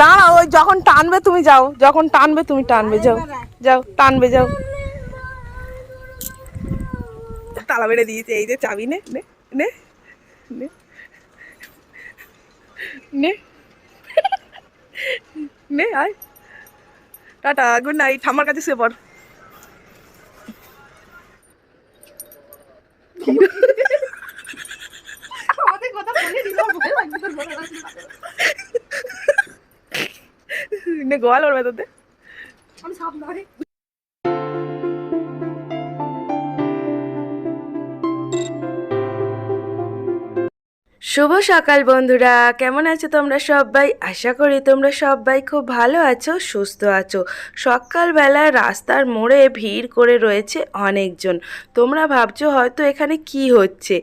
দাঁড়াও, ওই যখন টানবে তুমি যাও, যখন টানবে তুমি টানবে, যাও যাও, টানবে, যাও। তালা বেড়ে দিয়েছে, এই যে চাবি, নে নে নে নে নে আয়। টাটা, গুড নাইট ঠাম্মার কাছে শুয়ে পড় নে গোয়াল ওর ভেতরতে। শুভ সকাল বন্ধুরা, কেমন আছো তোমরা সবাই? আশা করি তোমরা সবাই খুব ভালো আছো, সুস্থ আছো। সকালবেলা রাস্তার মোড়ে ভিড় করে রয়েছে অনেকজন। তোমরা ভাবছ হয়তো এখানে কি হচ্ছে?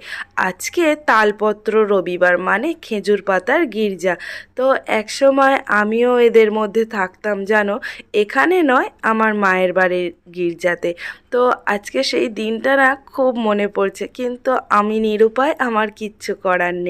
আজকে তালপত্র রবিবার মানে খেজুর পাতার গির্জা। তো একসময় আমিও এদের মধ্যে থাকতাম, জানো? এখানে নয়, আমার মায়ের বাড়ির গির্জাতে। তো আজকে সেই দিনটা না খুব মনে পড়ছে, কিন্তু আমি নিরুপায়, আমার কিচ্ছু করার নেই।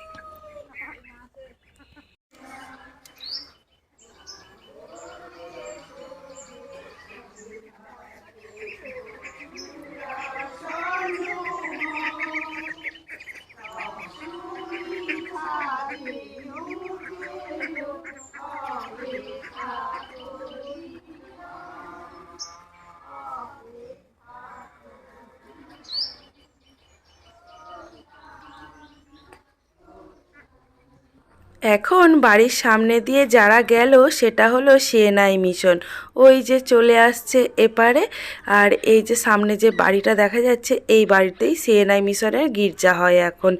এখন বাড়ির সামনে দিয়ে যারা গেল, সেটা হলো সিএনআই মিশন। ওই যে চলে আসছে এপারে, আর এই যে সামনে যে বাড়িটা দেখা যাচ্ছে, এই বাড়িতেই সিএনআই মিশনের গির্জা হয় এখন।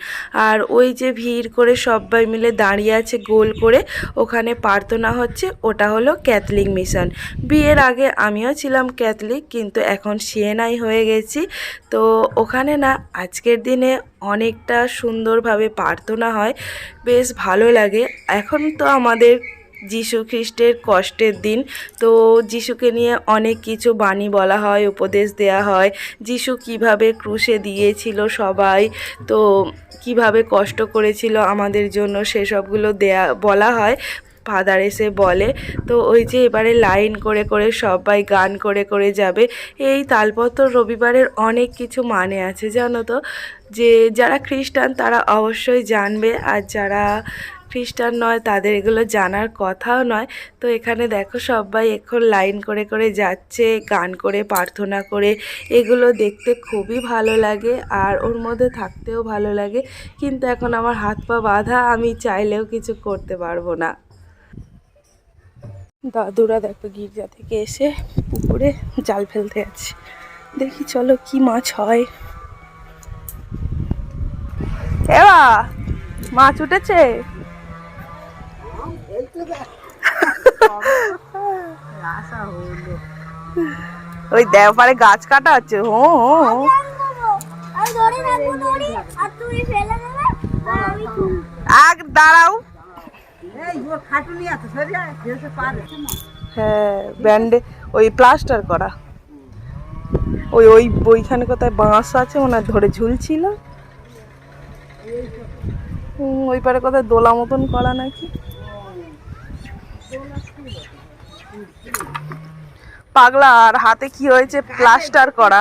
আর ওই যে ভিড় করে সবাই মিলে দাঁড়িয়ে আছে গোল করে, ওখানে প্রার্থনা হচ্ছে, ওটা হলো ক্যাথলিক মিশন। বিয়ের আগে আমিও ছিলাম ক্যাথলিক, কিন্তু এখন সিএনআই হয়ে গেছি। তো ওখানে না, আজকের দিনে অনেকটা সুন্দরভাবে প্রার্থনা হয়। বেশ ভালো লাগে। এখন তো আমাদের যিশু খ্রিস্টের কষ্টের দিন। তো যিশুকে নিয়ে অনেক কিছু বাণী বলা হয়, উপদেশ দেয়া হয়। যিশু কীভাবে ক্রুশে দিয়েছিল সবাই, তো কীভাবে কষ্ট করেছিল আমাদের জন্য সেসবগুলো দেয়া, বলা হয়। ফাদার এসে বলে, তো ওই যে এবারে লাইন করে করে সবাই গান করে করে যাবে, এই তালপত্র রবিবারের অনেক কিছু মানে আছে, জানো তো? যে যারা খ্রিস্টান তারা অবশ্যই জানবে, আর যারা খ্রিস্টান নয় তাদের এগুলো জানার কথাও নয়। তো এখানে দেখো সবাই এখন লাইন করে করে যাচ্ছে, গান করে, প্রার্থনা করে, এগুলো দেখতে খুবই ভালো লাগে, আর ওর মধ্যে থাকতেও ভালো লাগে। কিন্তু এখন আমার হাত পা বাঁধা, আমি চাইলেও কিছু করতে পারব না। দাদুরা দেখো গির্জা থেকে এসে পুকুরে জাল ফেলতে আছে দেখি চলো কি মাছ হয়। এবা মাছ উঠেছে? ওই দেওপারে গাছ কাটা আছে হো হো, আর দাঁড়াও। হ্যাঁ ব্যান্ডে ওই প্লাস্টার করা। ওই ওই ওইখানে কোথায় বাঁশ আছে ওনার ধরে ঝুলছিল। ওই পারে কোথায় দোলা মতন করা নাকি? পাগলা আর হাতে কি হয়েছে? প্লাস্টার করা।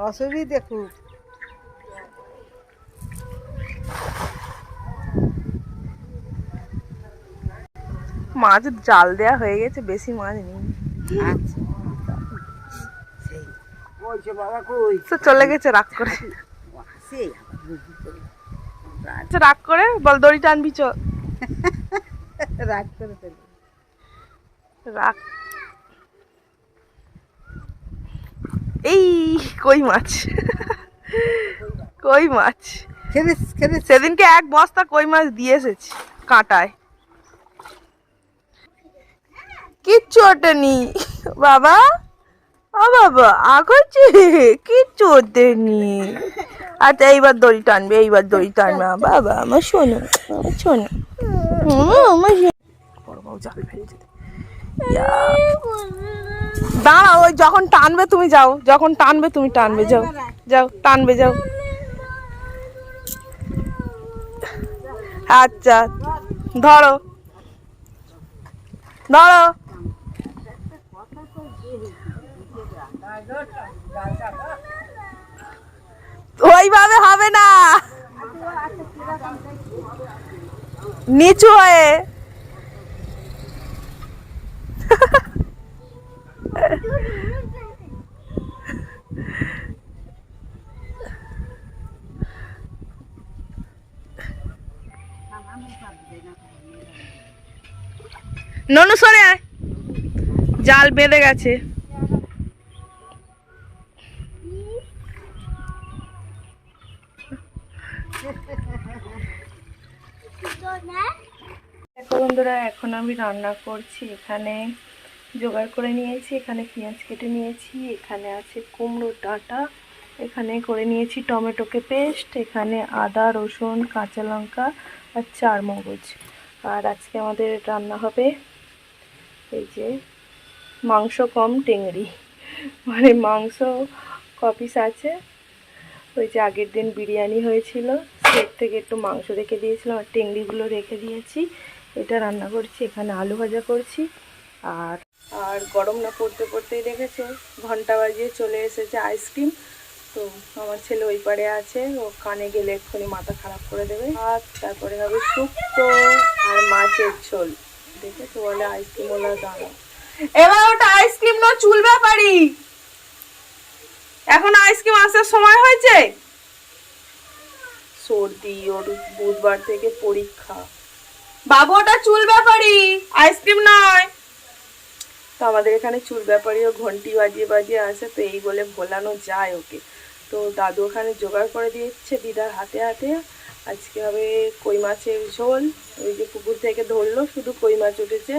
অসুবিধে খুব মাছ জাল দেয়া হয়ে গেছে বেশি মাছ নেই। আচ্ছা। চলে গেছে রাগ করে। আচ্ছা, রাগ করে বল দড়ি টানবি চ রাগ করে ফেলে রাগ এই কই মাছ? কই মাছ? সেদিনকে এক বস্তা কই মাছ দিয়ে এসেছি কাঁটায়। কিচ্ছু ওঠেনি। বাবা? ও বাবা আগ হচ্ছে কিচ্ছু ওঠেনি। আচ্ছা এইবার দড়ি টানবে এইবার দড়ি টানবে। বাবা আমার শোনো আমার শোনো। আমার শোনো। বড় বাবু জাল ফেলছে। দাঁড়াও ওই যখন টানবে তুমি যাও, যখন টানবে তুমি টানবে, যাও যাও, টানবে, যাও। আচ্ছা ধরো ধরো। ওইভাবে হবে না। নিচু হয়ে ননু, সরে আয়। জাল বেঁধে গেছে। বন্ধুরা, এখন আমি রান্না করছি। এখানে জোগাড় করে নিয়েছি, এখানে পেঁয়াজ কেটে নিয়েছি, এখানে আছে কুমড়োর ডাঁটা, এখানে করে নিয়েছি টমেটোকে পেস্ট, এখানে আদা, রসুন, কাঁচা লঙ্কা আর চার মগজ আর আজকে আমাদের রান্না হবে এই যে মাংস কম টেংরি। মানে মাংস কপিস আছে। ওই যে আগের দিন বিরিয়ানি হয়েছিল সের থেকে একটু মাংস রেখে দিয়েছিলাম আর টেংরিগুলো রেখে দিয়েছি। এটা রান্না করছি, এখানে আলু ভাজা করছি। আর আর গরম না পড়তে পড়তেই দেখেছ, ঘণ্টা বাজিয়ে চলে এসেছে আইসক্রিম। তো আমার ছেলে ওই পারে আছে, ও কানে গেলে এক্ষুনি মাথা খারাপ করে দেবে। আর তারপরে হবে শুক্তো আর মাছের ঝোল। দেখে তো বলে আইসক্রিম ওলা দাঁড়াও এবার ওটা আইসক্রিম না চুল ব্যাপারি। এখন আইসক্রিম আসার সময় হয়েছে? সর্দি ওর বুধবার থেকে পরীক্ষা। বাবু ওটা চুল ব্যাপারি আইসক্রিম নয়। তো আমাদের এখানে চুল ব্যাপারীও ঘন্টি বাজিয়ে বাজিয়ে আসে তো এই বলে ভোলানো যায় ওকে। তো দাদু ওখানে জোগাড় করে দিয়েছে দিদার হাতে হাতে। আজকে হবে কই মাছের ঝোল, ওই যে পুকুর থেকে ধরলো, শুধু কই মাছ উঠেছে।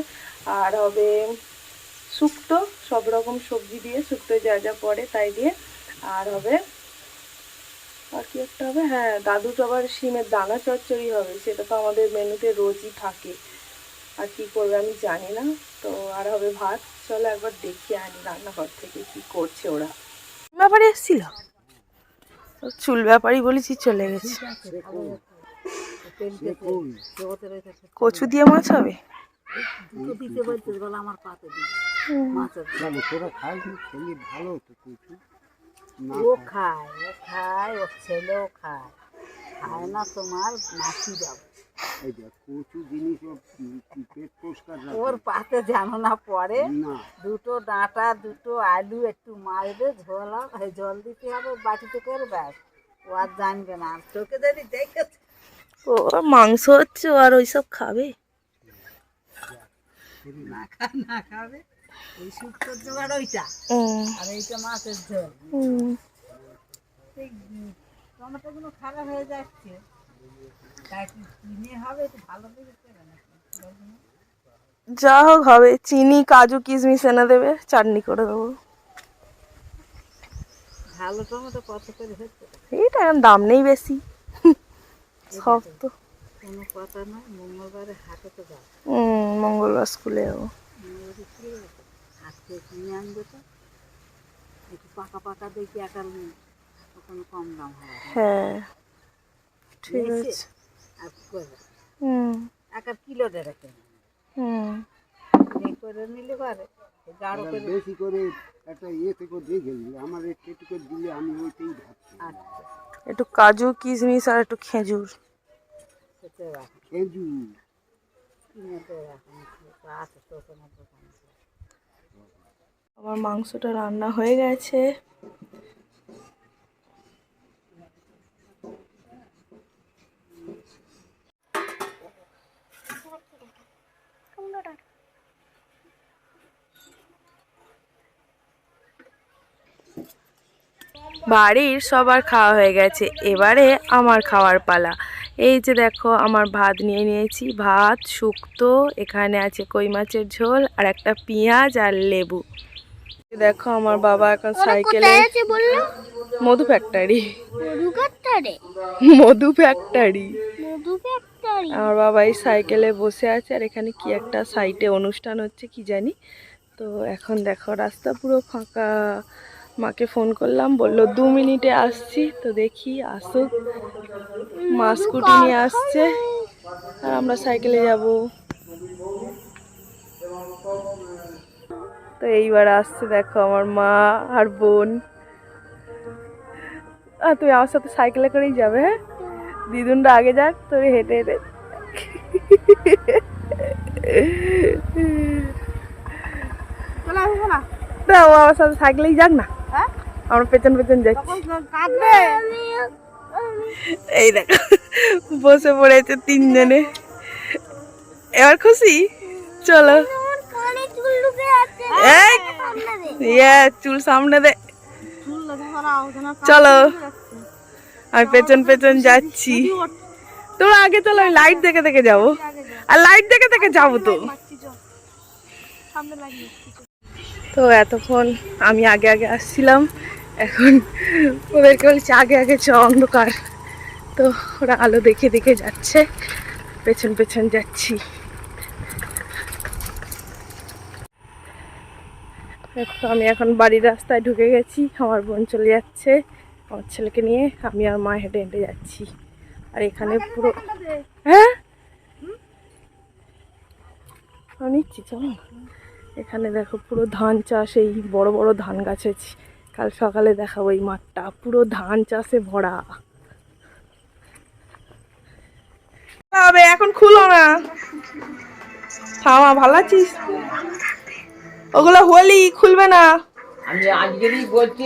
আর হবে শুক্তো, সব রকম সবজি দিয়ে শুক্তো যা যা পড়ে তাই দিয়ে। আর হবে, আর কি একটা হবে? হ্যাঁ দাদু আবার শিমের দানা চচ্চড়ি হবে, সেটা তো আমাদের মেনুতে রোজই থাকে। আর কি করবে আমি জানি না। তো আর হবে ভাত, চলো একবার দেখি আনি রান্নাঘর থেকে কি করছে ওরা। ব্যাপারে এসেছিল? চুল ব্যাপারই বলেছি চলে গেছে। কচু দিয়ে মাছ হবে? খায় না তোমার মাছি যাবে। ওর পাতে জানো না পরে দুটো ডাঁটা দুটো আলু একটু মারবে ঝোল জল দিতে হবে বাটিতে করে ব্যাস। ও আর জানবে না তোকে যদি দেখেছে। ও মাংস হচ্ছে আর ওইসব খাবে। না খা না খাবে। ওই শুক্তোর জোগাড় ওইটা। আর এইটা মাছের ঝোল। এই টমেটোগুলো খারাপ হয়ে যাচ্ছে। যা হোক হবে। চিনি কাজু কিশমিশ এনে দেবে চাটনি করে দেবো। এইটা এখন দাম নেই বেশি। সব তো। কোনো কথা নয় মঙ্গলবারে হাটে তো মঙ্গলবার স্কুলে যাব। মঙ্গলবারে কি আছে কিনে আনবে তো। একটু পাকা পাকা দেখি কম দাম হ্যাঁ ঠিক আছে। আর কি করবে হুম একার কিলো দেড়ে করে নিলে পারে। গাঢ় করে বেশি করে একটা ইয়েতে করে দেখে দিলে আমার একটু করে দিলে আমি ওইটাই ভাবছি। আচ্ছা। একটু কাজু কিশমিশ আর একটু খেজুর। খেজুর। আমার মাংসটা রান্না হয়ে গেছে। বাড়ির সবার খাওয়া হয়ে গেছে। এবারে আমার খাওয়ার পালা। এই যে দেখো আমার ভাত নিয়ে নিয়েছি। ভাত শুক্তো এখানে আছে কই মাছের ঝোল আর একটা পেঁয়াজ আর লেবু। দেখো আমার বাবা এখন সাইকেলে মধু ফ্যাক্টরি মধু ফ্যাক্টরি আমার বাবা এই সাইকেলে বসে আছে আর এখানে কি একটা সাইটে অনুষ্ঠান হচ্ছে কি জানি। তো এখন দেখো রাস্তা পুরো ফাঁকা। মাকে ফোন করলাম বলল দু মিনিটে আসছি তো দেখি আসুক। মা স্কুটি নিয়ে আসছে আর আমরা সাইকেলে যাব। তো এইবার আসছে দেখো আমার মা আর বোন। আর তুমি আমার সাথে সাইকেলে করেই যাবে হ্যাঁ? দিদুনরা আগে যাক তোর হেঁটে হেঁটে। আমার সাথে সাইকেলেই যাক না। আমরা পেছন পেছন যাচ্ছি এই দেখো বসে পড়েছে তিনজনে। এবার খুশি? চলো। সামনে দে ইয়ে চুল সামনে দে। চুল। আমি পেছন পেছন যাচ্ছি। তোমরা আগে চলো আমি লাইট দেখে দেখে যাব। আর লাইট দেখে দেখে যাব তো। তো এতক্ষণ আমি আগে আগে আসছিলাম। এখন ওদেরকে বলছি আগে আগে চ অন্ধকার। তো ওরা আলো দেখে দেখে যাচ্ছে। পেছন পেছন যাচ্ছি। আমি এখন বাড়ির রাস্তায় ঢুকে গেছি। আমার বোন চলে যাচ্ছে। আমার ছেলেকে নিয়ে আমি আর মা হেঁটে হেঁটে যাচ্ছি। আর এখানে পুরো হ্যাঁ? আমি নিচ্ছি চলো। এখানে দেখো পুরো ধান চাষ এই বড় বড় ধান গাছ আছে কাল সকালে দেখাবো এই মাঠটা। পুরো ধান চাষে ভরা। হবে এখন খুলো না। থামা ভালো আছিস? ওগুলো হোলি খুলবে না। আমি আজকেরই বলছি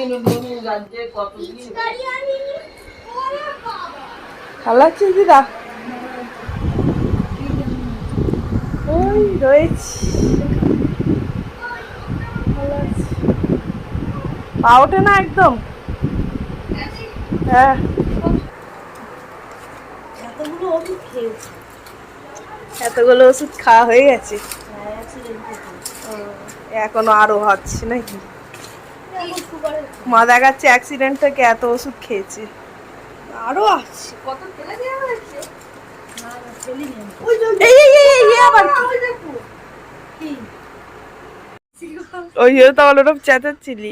ভালো আছিস দিদা? ওই রয়েছি ভালো আছি। পা ওঠে না একদম হ্যাঁ এতগুলো ওষুধ খাওয়া হয়ে গেছে এখনও আরও হচ্ছে নাকি মা দেখাচ্ছে অ্যাক্সিডেন্ট থেকে এত ওষুধ খেয়েছে আরও আছে এই, এই, এই, এই, এই আবার কি? ওই জন্য তো আমার ওরকম চেঁচাচ্ছিলি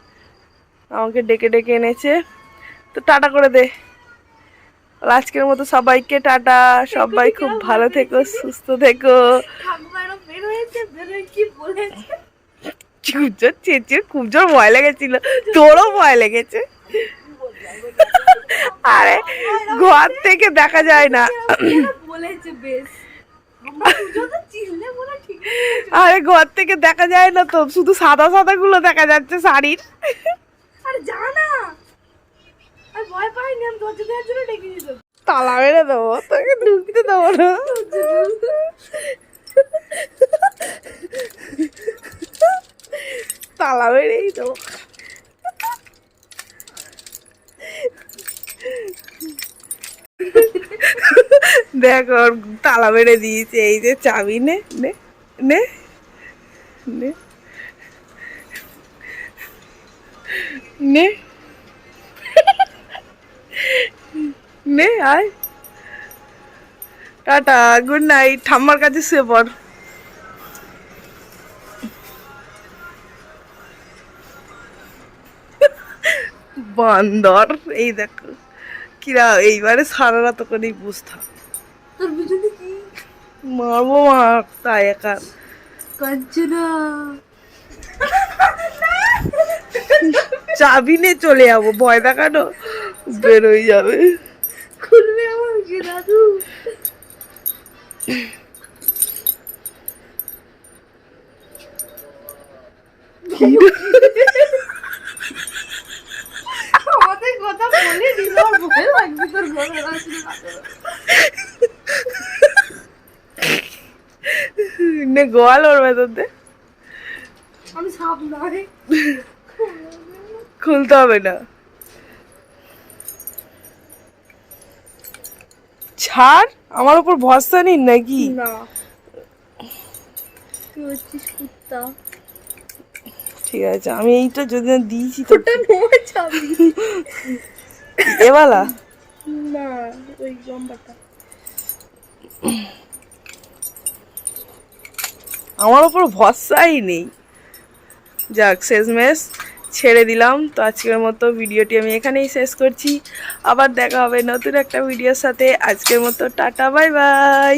আমাকে ডেকে ডেকে এনেছে। তো টাটা করে দে। আজকের মতো সবাইকে টাটা। সবাই খুব ভালো থেকো সুস্থ থেকো। ঠাকুমা এরম বের হয়েছে বের হয়ে কি বলেছে? খুব জোর চেঁচিয়ে খুব ভয় লেগেছিল। তোরও ভয় লেগেছে। আরে ঘর থেকে দেখা যায় না। আরে ঘর থেকে দেখা যায় না তো। শুধু সাদা সাদা গুলো দেখা যাচ্ছে শাড়ির। আরে যা না। আমি ভয় দরজা দেওয়ার জন্য ডেকে তালা মেরে দেবো, তোকে ঢুকতে দেবো না। তালা মেরেই দেবো। দেখ, ওর তালা মেরে দিয়েছে, এই যে চাবি নে নে নে নে। টাটা গুড নাইট ঠাম্মার কাছে শুয়ে পড়। বান্দর এই দেখো কিরা এইবারে সারা রাত করেই বুঝতাম মারবো মার তাই একা। চাবি নিয়ে চলে যাব ভয় দেখানো বেরোই যাবে। খুলবে আমাকে দাদু। আমাদের কথা বলে দিল ভয় লাগবে তোর নে গোয়াল ওর ভেতরতে আমি সাপ নয়। খুলতে হবে না। ছাড়। আমার উপর ভরসা নিন নাকি? না। তুই হচ্ছিস কুত্তা। ঠিক আছে আমি এইটা যদি না দিয়েছি তো ওটা নোয়া চাবি। এবালা? না ওই লম্বাটা। আমার ওপর ভরসাই নেই। যাক শেষমেশ ছেড়ে দিলাম। তো আজকের মতো ভিডিওটি আমি এখানেই শেষ করছি। আবার দেখা হবে নতুন একটা ভিডিওর সাথে। আজকের মতো টাটা, বাই বাই।